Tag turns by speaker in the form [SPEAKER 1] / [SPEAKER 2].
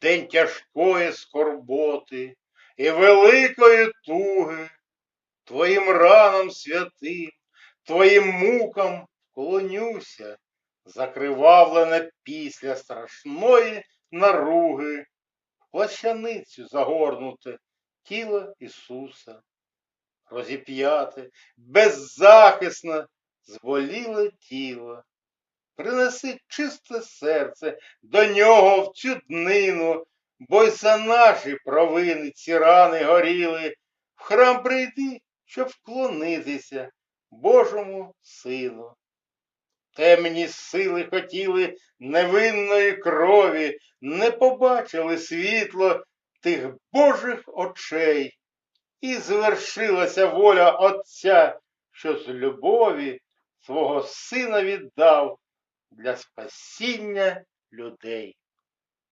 [SPEAKER 1] день тяжкої скорботи і великої туги, Твоїм ранам святим, Твоїм мукам клонюся, закривавлене після страшної наруги, плащаницю загорнуте тіло Ісуса, розіп'яте, беззахисне, зболіле тіло. Принеси чисте серце до нього в цю днину, бо наші провини ці рани горіли. В храм прийди, щоб вклонитися Божому Сину. Темні сили хотіли невинної крові, не побачили світло тих Божих очей. І звершилася воля Отця, що з любові свого сина віддав для спасіння людей.